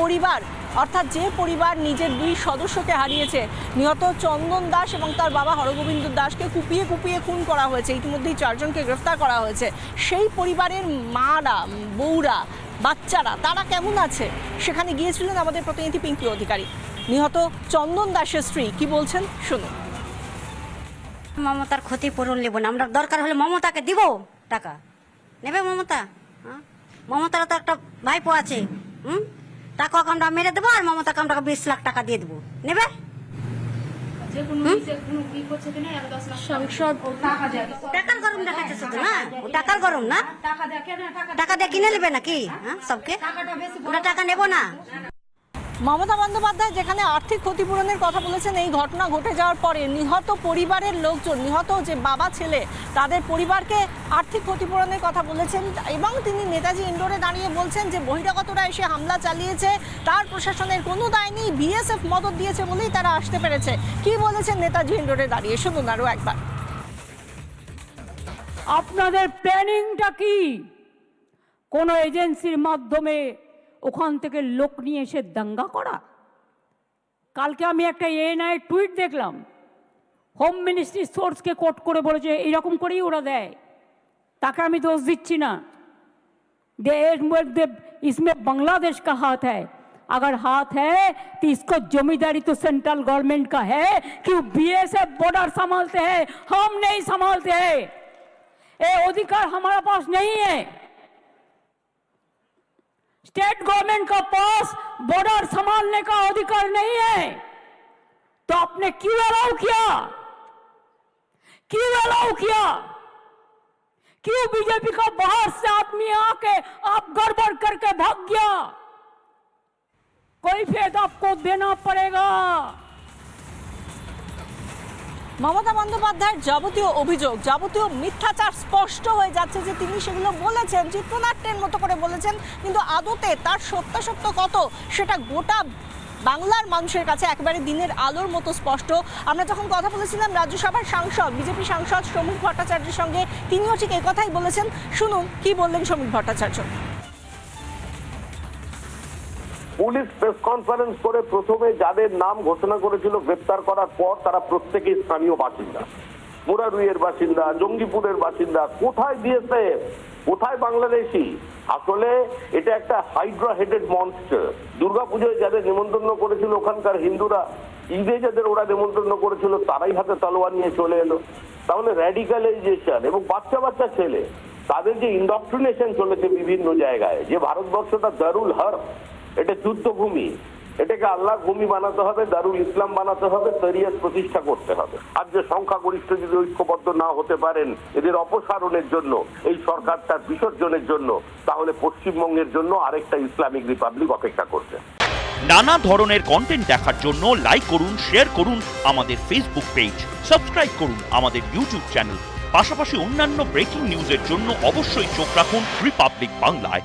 পরিবার, অর্থাৎ যে পরিবার নিজের দুই সদস্যকে হারিয়েছে, নিহত চন্দন দাস এবং তার বাবা হরগোবিন্দ দাসকে কুপিয়ে কুপিয়ে খুন করা হয়েছে। ইতিমধ্যেই চারজনকে গ্রেফতার করা হয়েছে। সেই পরিবারের মারা, বউরা, বাচ্চারা, তারা কেমন আছে? সেখানে গিয়েছিলেন আমাদের প্রতিনিধি পিঙ্কি অধিকারী। নিহত চন্দন দাসের স্ত্রী, কি বলছেন? শুনুন। মমতার ক্ষতিপূরণ নেব না। আমরা দরকার হলে মমতাকে দিব টাকা। নেবে মমতা? হ্যাঁ? মমতার তো একটা ভাইপো আছে। হুম? টাকা কামটা মেরে দেবো আর মমতা আমরা বিশ লাখ টাকা দিয়ে দেবো। নেবে? টাকার গরম দেখাচ্ছে শুধু না? ও টাকার গরম না? টাকা দিয়ে কিনে? নেবে নাকি? হ্যাঁ সবকে? ওটা টাকা নেব না? মমতা বন্দ্যোপাধ্যায় যেখানে আর্থিক ক্ষতিপূরণের কথা বলেছেন, এই ঘটনা ঘটে যাওয়ার পরে নিহত পরিবারের লোকজন, নিহত যে বাবা ছেলে, তাদের পরিবারকে আর্থিক ক্ষতিপূরণের কথা বলেছেন এবং তিনি নেতাজি ইন্ডোরে দাঁড়িয়ে বলছেন যে বহিরাগতরা এসে হামলা চালিয়েছে, তার প্রশাসনের কোনো দায় নেই, বিএসএফ মদত দিয়েছে বলেই তারা আসতে পেরেছে। কি বলেছেন নেতাজি ইন্ডোরে দাঁড়িয়ে? শুনুন আরও একবার। আপনাদের প্ল্যানিংটা কি? কোনো এজেন্সির মাধ্যমে ওখান থেকে লোক নিয়ে এসে দাঙ্গা করা কালকে আমি একটা এএনআই টুইট দেখলাম হোম মিনিস্ট্রি সোর্সকে কোট করে বলেছে এইরকম করেই ওরা দেয় তাকে আমি দোষ দিচ্ছি না देश मध्य इसमें बांग्लादेश का हाथ है अगर हाथ है तो इसको जमींदारी तो सेंट्रल गवर्नमेंट का है कि बीएसएफ बॉर्डर संभालते हैं हम नहीं संभालते हैं ये अधिकार हमारे पास नहीं है स्टेट गवर्नमेंट का पास बॉर्डर संभालने का अधिकार नहीं है। तो आपने क्यों अलाउ किया? क्यों अलाउ किया? क्यों बीजेपी का बाहर से आदमी आके आप गड़बड़ करके भाग गया? कोई फेद आपको देना पड़ेगा। মমতা বন্দ্যোপাধ্যায়ের যাবতীয় অভিযোগ, যাবতীয় মিথ্যাচার স্পষ্ট হয়ে যাচ্ছে যে তিনি সেগুলো বলেছেন, চিত্রনাট্যের মতো করে বলেছেন, কিন্তু আদতে তার সত্যাসত্য কত সেটা গোটা বাংলার মানুষের কাছে একেবারে দিনের আলোর মতো স্পষ্ট। আমরা যখন কথা বলেছিলাম রাজ্যসভার সাংসদ, বিজেপি সাংসদ শ্রমিক ভট্টাচার্যের সঙ্গে, তিনিও ঠিক কথাই বলেছেন। শুনুন, কি বললেন শ্রমিক ভট্টাচার্য? পুলিশ প্রেস কনফারেন্স করে প্রথমে যাদের নাম ঘোষণা করেছিল গ্রেপ্তার করার পর তারা প্রত্যেকেই স্থানীয় বাসিন্দা। মুরারুইয়ের বাসিন্দা, জঙ্গিপুরের বাসিন্দা। কোথায় দিয়েছে কোথায় বাংলাদেশি? আসলে এটা একটা হাইড্রা হেডেড মনস্টার দুর্গাপুজোয় যাদের নিমন্ত্রণ করেছিল ওখানকার হিন্দুরা, ঈদে যাদের ওরা নিমন্ত্রণ করেছিল, তারাই হাতে তলোয়ার নিয়ে চলে এলো। তাহলে র্যাডিক্যালাইজেশন এবং বাচ্চা বাচ্চা ছেলে, তাদের যে ইন্ডক্ট্রিনেশন চলেছে বিভিন্ন জায়গায়, যে ভারতবর্ষটা দারুল হর এটা যুদ্ধভূমি এটাকে আল্লাহর ভূমি বানাতে হবে, দারুল ইসলাম বানাতে হবে, শরিয়ত প্রতিষ্ঠা করতে হবে। আর যে সংখ্যাগরিষ্ঠ যদি ঐক্যবদ্ধ না হতে পারেন, এদের অপসারণের জন্য, এই সরকারটার বিসর্জনের জন্য, তাহলে পশ্চিমবঙ্গের জন্য আরেকটা ইসলামিক রিপাবলিক অপেক্ষা করছে। নানা ধরনের কন্টেন্ট দেখার জন্য লাইক করুন শেয়ার করুন আমাদের ফেসবুক পেজ সাবস্ক্রাইব করুন আমাদের ইউটিউব চ্যানেল পাশাপাশি অন্যান্য ব্রেকিং নিউজের জন্য অবশ্যই চোখ রাখুন রিপাবলিক বাংলায়